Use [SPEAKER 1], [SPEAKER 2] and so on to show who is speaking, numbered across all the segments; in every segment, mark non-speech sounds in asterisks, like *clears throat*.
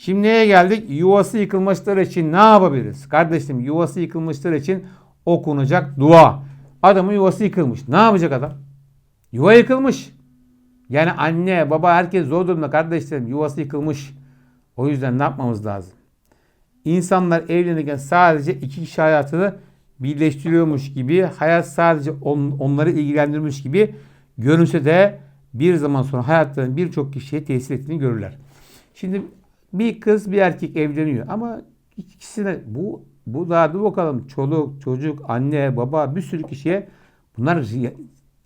[SPEAKER 1] Şimdi neye geldik? Yuvası yıkılmışlar için ne yapabiliriz? Kardeşim yuvası yıkılmışlar için okunacak dua. Adamın yuvası yıkılmış. Ne yapacak adam? Yuva yıkılmış. Yani anne, baba herkes zor durumda kardeşlerim. Yuvası yıkılmış. O yüzden ne yapmamız lazım? İnsanlar evlenirken sadece iki kişi hayatını birleştiriyormuş gibi, hayat sadece on- onları ilgilendirmiş gibi görünse de bir zaman sonra hayatlarının birçok kişiye tesir ettiğini görürler. Şimdi bir kız bir erkek evleniyor ama ikisine bu bu daha dur bakalım çoluk çocuk anne baba bir sürü kişiye bunlar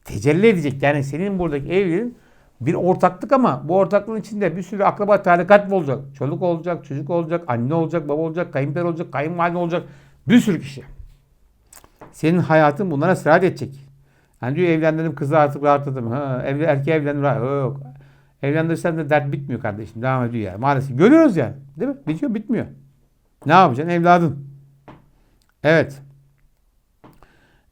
[SPEAKER 1] tecelli edecek. Yani senin buradaki evliliğin bir ortaklık ama bu ortaklığın içinde bir sürü akraba talikat mı olacak? Çoluk olacak, çocuk olacak, anne olacak, baba olacak, kayınpeder olacak, kayınvalide olacak. Bir sürü kişi. Senin hayatın bunlara sirayet edecek. Yani diyor evlendirdim kızı artık rahatladım. Ha, ev, erkeğe evlendim. Ha, yok. Evlendirsem de dert bitmiyor kardeşim. Devam ediyor yani. Maalesef. Görüyoruz yani. Değil mi? Bitiyor bitmiyor. Ne yapacaksın? Evladın. Evet.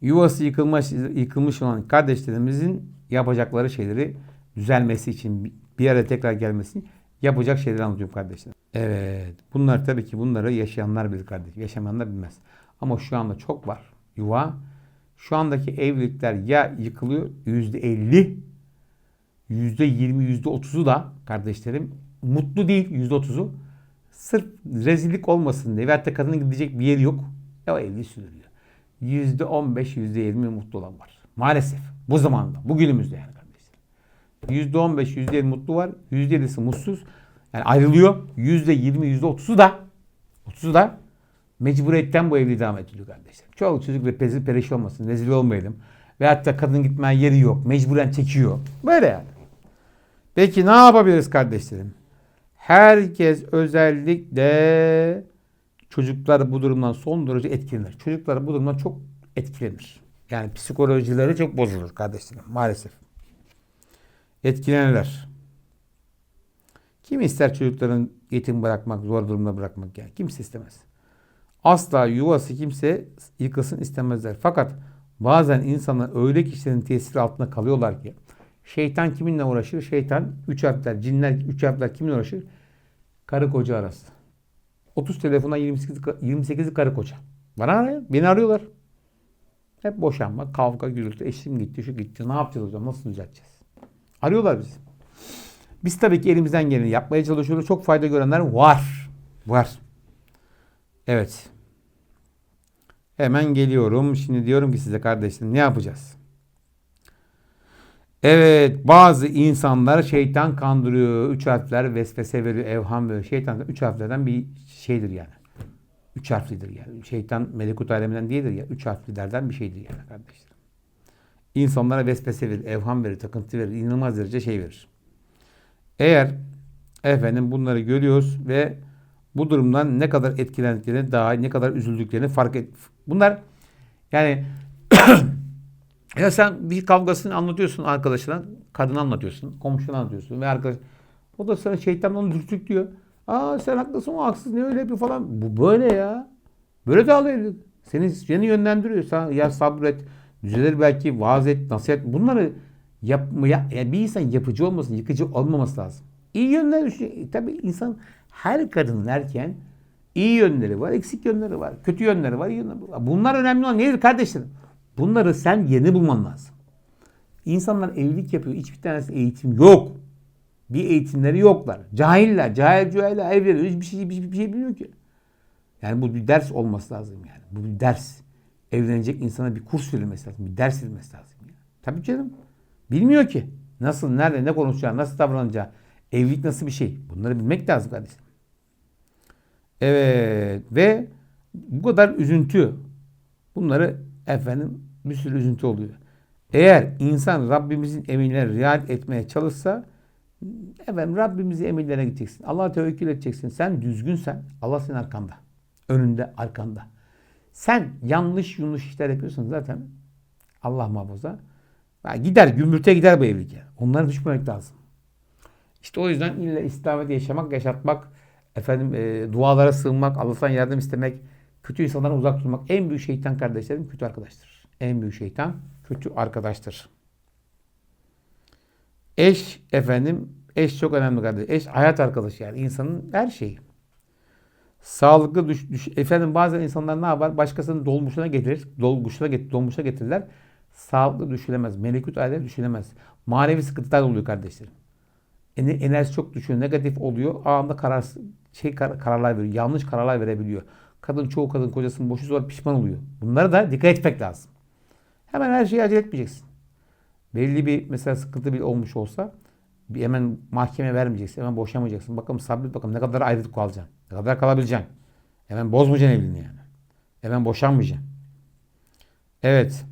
[SPEAKER 1] Yuvası yıkılmış, yıkılmış olan kardeşlerimizin yapacakları şeyleri düzelmesi için bir araya tekrar gelmesi için yapacak şeyleri anlatıyorum kardeşler. Evet. Bunlar tabii ki bunları yaşayanlar bilir kardeşim. Yaşamayanlar bilmez. Ama şu anda çok var. Yuva. Şu andaki evlilikler ya yıkılıyor yüzde elli, yüzde yirmi, yüzde otuzu da kardeşlerim mutlu değil yüzde otuzu. Sırf rezillik olmasın diye veyahut da kadının gidecek bir yeri yok. E o evliliği sürdürüyor. Yüzde on beş, yüzde yirmi mutlu olan var. Maalesef. Bu zamanda. Bugünümüzde yani kardeşler. Yüzde on beş, yüzde yirmi mutlu var. Yüzde yedisi mutsuz. Yani ayrılıyor. Yüzde yirmi, yüzde otuzu da otuzu da mecburiyetten bu evliliği devam ediliyor kardeşler. Çoluk çocuk ve pezi perişan olmasın. Rezil olmayalım. Ve hatta kadın gitmeyen yeri yok. Mecburen çekiyor. Böyle yani. Peki ne yapabiliriz kardeşlerim? Herkes özellikle çocuklar bu durumdan son derece etkilenir. Çocuklar bu durumdan çok etkilenir. Yani psikolojileri çok bozulur kardeşlerim maalesef. Etkilenirler. Kim ister çocukların yetim bırakmak, zor durumda bırakmak yani? Kimse istemez. Asla yuvası kimse yıkılsın istemezler. Fakat bazen insanlar öyle kişilerin tesiri altında kalıyorlar ki şeytan kiminle uğraşır? Şeytan üç harfler, cinler üç harfler kiminle uğraşır? Karı koca arası. 30 telefona 28, 28'i karı koca. Bana arıyor. Beni arıyorlar. Hep boşanma, kavga, gürültü, eşim gitti, şu gitti. Ne yapacağız hocam? Nasıl düzelteceğiz? Arıyorlar bizi. Biz tabii ki elimizden geleni yapmaya çalışıyoruz. Çok fayda görenler var. Var. Evet. Hemen geliyorum. Şimdi diyorum ki size kardeşlerim ne yapacağız? Evet bazı insanlar şeytan kandırıyor. Üç harfler vesvese veriyor, evham veriyor. Şeytan üç harflerden bir şeydir yani. Üç harflidir yani. Şeytan melekut aleminden değildir ya. Üç harflilerden bir şeydir yani kardeşlerim. İnsanlara vesvese verir, evham verir, takıntı verir, inanılmaz derece şey verir. Eğer efendim bunları görüyoruz ve bu durumdan ne kadar etkilendiklerini daha ne kadar üzüldüklerini fark et. Bunlar yani *clears throat* ya sen bir kavgasını anlatıyorsun arkadaşına, kadına anlatıyorsun, komşuna anlatıyorsun ve arkadaş o da sana şeytan onu dürtüklüyor. Aa sen haklısın o haksız ne öyle yapıyor falan. Bu böyle ya. Böyle de evlilik. Seni, seni yönlendiriyor. Sen ya sabret, düzelir belki, vaaz et, nasihat. Bunları yapmaya, yani bir insan yapıcı olmasın, yıkıcı olmaması lazım. İyi yönler düşünüyor. Tabii insan her kadının erkeğin iyi yönleri var, eksik yönleri var, kötü yönleri var, iyi yönleri var. Bunlar önemli olan nedir kardeşlerim? Bunları sen yeni bulman lazım. İnsanlar evlilik yapıyor. Hiçbir tanesi eğitim yok. Bir eğitimleri yoklar. Cahiller, cahil cahiller evleniyor. Hiçbir şey, hiçbir şey bilmiyor ki. Yani bu bir ders olması lazım yani. Bu bir ders. Evlenecek insana bir kurs verilmesi lazım. Bir ders verilmesi lazım. Yani. Tabii canım. Bilmiyor ki. Nasıl, nerede, ne konuşacağı, nasıl davranacağı. Evlilik nasıl bir şey? Bunları bilmek lazım kardeşim. Evet. Ve bu kadar üzüntü. Bunları efendim bir sürü üzüntü oluyor. Eğer insan Rabbimizin emirlerine riayet etmeye çalışsa efendim Rabbimizin emirlerine gideceksin. Allah'a tevekkül edeceksin. Sen düzgünsen Allah senin arkanda. Önünde, arkanda. Sen yanlış yanlış işler yapıyorsan zaten Allah muhafaza gider, gümrüte gider bu evlilik. Yani. Onlara düşmemek lazım. İşte o yüzden illa istikameti yaşamak, yaşatmak, efendim e, dualara sığınmak, Allah'tan yardım istemek, kötü insanlardan uzak durmak en büyük şeytan kardeşlerim kötü arkadaştır. En büyük şeytan kötü arkadaştır. Eş efendim, eş çok önemli kardeş. Eş hayat arkadaşı yani insanın her şeyi. Sağlıklı düş, düş- efendim bazen insanlar ne yapar? Başkasının dolmuşuna getirir. Dolmuşuna get, dolmuşa getirirler. Sağlıklı düşünemez. Melekut aile düşünemez. Manevi sıkıntılar oluyor kardeşlerim. Ener- enerjisi çok düşüyor. Negatif oluyor. Anında karar, şey kar- kararlar veriyor. Yanlış kararlar verebiliyor. Kadın çoğu kadın kocasının boşu sonra pişman oluyor. Bunlara da dikkat etmek lazım. Hemen her şeyi acele etmeyeceksin. Belli bir mesela sıkıntı bir olmuş olsa bir hemen mahkeme vermeyeceksin. Hemen boşamayacaksın. Bakalım sabret bakalım ne kadar ayrılık kalacaksın. Ne kadar kalabileceksin. Hemen bozmayacaksın evliliğini yani. Hemen boşanmayacaksın. Evet.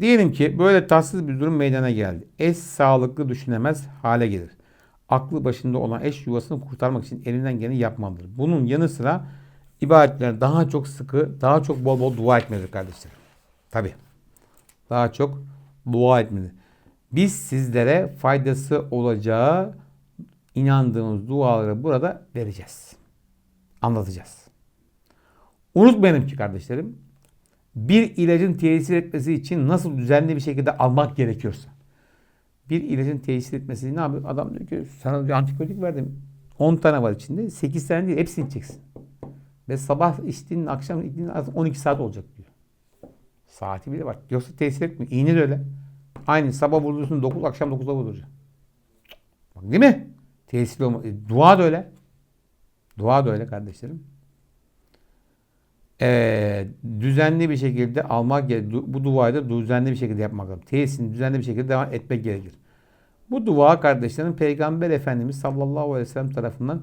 [SPEAKER 1] Diyelim ki böyle tatsız bir durum meydana geldi. Eş sağlıklı düşünemez hale gelir. Aklı başında olan eş yuvasını kurtarmak için elinden geleni yapmalıdır. Bunun yanı sıra ibadetler daha çok sıkı, daha çok bol bol dua etmelidir kardeşlerim. Tabi. Daha çok dua etmelidir. Biz sizlere faydası olacağı inandığımız duaları burada vereceğiz. Anlatacağız. Unutmayalım ki kardeşlerim bir ilacın tesir etmesi için nasıl düzenli bir şekilde almak gerekiyorsa. Bir ilacın tesir etmesi ne yapıyor? Adam diyor ki sana diyor antibiyotik verdim. 10 tane var içinde. 8 tane değil hepsini içeceksin. Ve sabah içtiğin akşam içtiğin arasında 12 saat olacak diyor. Saati bile var. Yoksa tesir etmiyor. İğne de öyle. Aynı sabah vurduğun 9 akşam 9'da vurduracaksın. Bak değil mi? Tesirli olma. E, dua da öyle. Dua da öyle kardeşlerim. Ee, düzenli bir şekilde almak gerekir. Bu duayı da düzenli bir şekilde yapmak lazım. Tesirini düzenli bir şekilde devam etmek gerekir. Bu dua kardeşlerim Peygamber Efendimiz sallallahu aleyhi ve sellem tarafından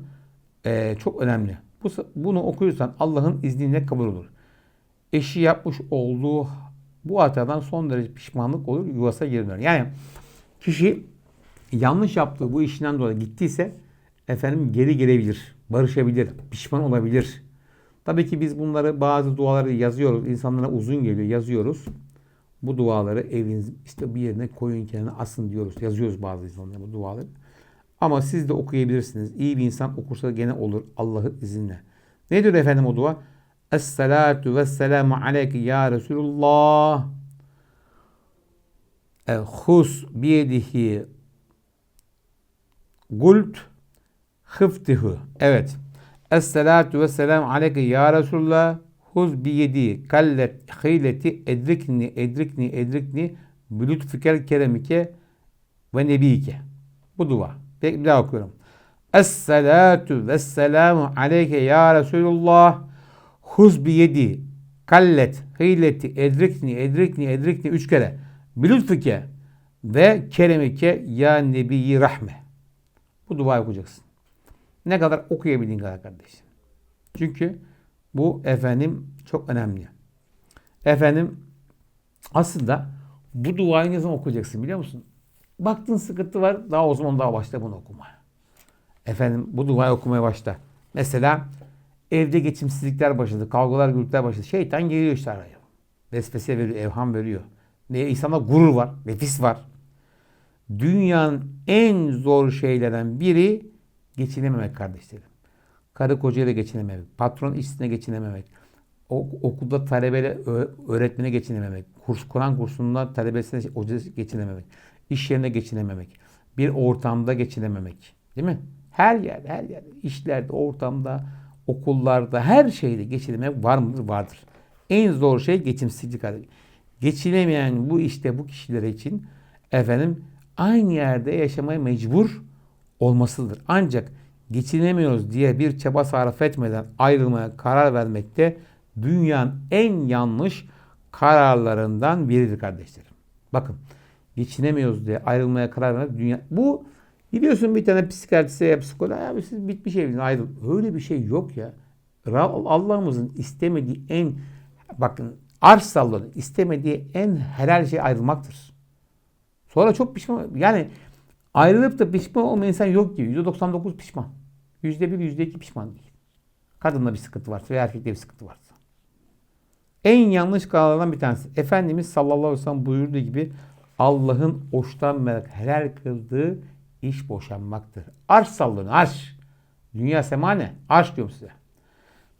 [SPEAKER 1] ee, çok önemli. Bu, bunu okuyursan Allah'ın izniyle kabul olur. Eşi yapmış olduğu bu hatadan son derece pişmanlık olur, yuvasına geri döner. Yani kişi yanlış yaptığı bu işinden dolayı gittiyse efendim geri gelebilir, barışabilir, pişman olabilir. Tabii ki biz bunları bazı duaları yazıyoruz. İnsanlara uzun geliyor yazıyoruz. Bu duaları eviniz işte bir yerine koyun kenarına asın diyoruz. Yazıyoruz bazı insanlara bu duaları. Ama siz de okuyabilirsiniz. İyi bir insan okursa gene olur Allah'ın izniyle. Ne diyor efendim o dua? Esselatu vesselamu aleyke ya Resulullah. Hus biyedihi gult hıftihu. Evet. Esselatu vesselam aleyke ya Resulullah. Huz biyedi kallet hıyleti edrikni edrikni edrikni bülütfikel keremike ve nebike. Bu dua. Bir daha okuyorum. Esselatu vesselamu aleyke ya Resulullah. Huz biyedi kallet hıyleti edrikni edrikni edrikni üç kere. Bülütfike ve keremike ya nebiyi rahme. Bu duayı okuyacaksın. Ne kadar okuyabildiğin kadar kardeşim. Çünkü bu efendim çok önemli. Efendim aslında bu duayı ne zaman okuyacaksın biliyor musun? Baktın sıkıntı var daha o zaman daha başla bunu okumaya. Efendim bu duayı okumaya başla. Mesela evde geçimsizlikler başladı, kavgalar, gürültüler başladı. Şeytan geliyor işte araya. Vesvese veriyor, evham veriyor. Ne insanda gurur var, nefis var. Dünyanın en zor şeylerden biri geçinememek kardeşlerim. Karı kocayla geçinememek, patron işçisine geçinememek, okulda talebeyle öğretmene geçinememek, kurs Kur'an kursunda talebesine hocası geçinememek, iş yerine geçinememek, bir ortamda geçinememek. Değil mi? Her yer, her yer, işlerde, ortamda, okullarda, her şeyde geçinemek var mıdır? Vardır. En zor şey geçimsizlik. Geçinemeyen bu işte bu kişiler için efendim aynı yerde yaşamaya mecbur olmasıdır. Ancak geçinemiyoruz diye bir çaba sarf etmeden ayrılmaya karar vermekte dünyanın en yanlış kararlarından biridir kardeşlerim. Bakın geçinemiyoruz diye ayrılmaya karar vermek dünya bu gidiyorsun bir tane psikiyatriste psikoloğa abi siz bitmiş evliliğin ayrıl. Öyle bir şey yok ya. Allah'ımızın istemediği en bakın arş salladı istemediği en helal şey ayrılmaktır. Sonra çok pişman yani Ayrılıp da pişman olmayan insan yok ki. %99 pişman. %1, %2 pişman değil. Kadında bir sıkıntı varsa veya erkekte bir sıkıntı varsa. En yanlış kararlardan bir tanesi. Efendimiz sallallahu aleyhi ve sellem buyurduğu gibi Allah'ın hoşlanmayarak helal kıldığı iş boşanmaktır. Arş sallanıyor. Arş. Dünya semane. Arş diyorum size.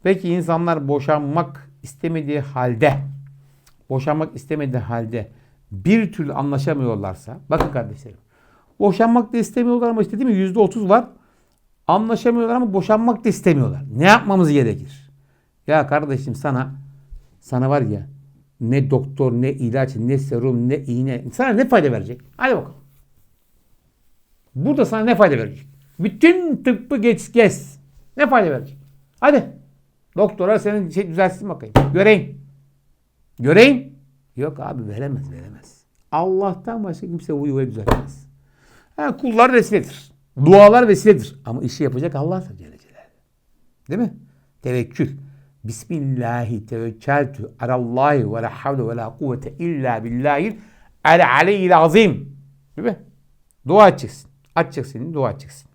[SPEAKER 1] Peki insanlar boşanmak istemediği halde boşanmak istemediği halde bir türlü anlaşamıyorlarsa bakın kardeşlerim Boşanmak da istemiyorlar ama işte değil mi? Yüzde otuz var. Anlaşamıyorlar ama boşanmak da istemiyorlar. Ne yapmamız gerekir? Ya kardeşim sana sana var ya ne doktor ne ilaç ne serum ne iğne sana ne fayda verecek? Hadi bakalım. Burada sana ne fayda verecek? Bütün tıbbı geç gez. Ne fayda verecek? Hadi. Doktora senin şey düzelsin bakayım. Göreyim. Göreyim. Yok abi veremez veremez. Allah'tan başka kimse bu yuvayı düzeltmez. Ha, kullar vesiledir. Dualar vesiledir. Ama işi yapacak Allah'tır Celle. Değil mi? Tevekkül. Bismillahi tevekkeltü alallahi ve la havle ve la kuvvete illa billahil el aliyyil azim. Değil mi? Dua edeceksin. Açacaksın, dua edeceksin.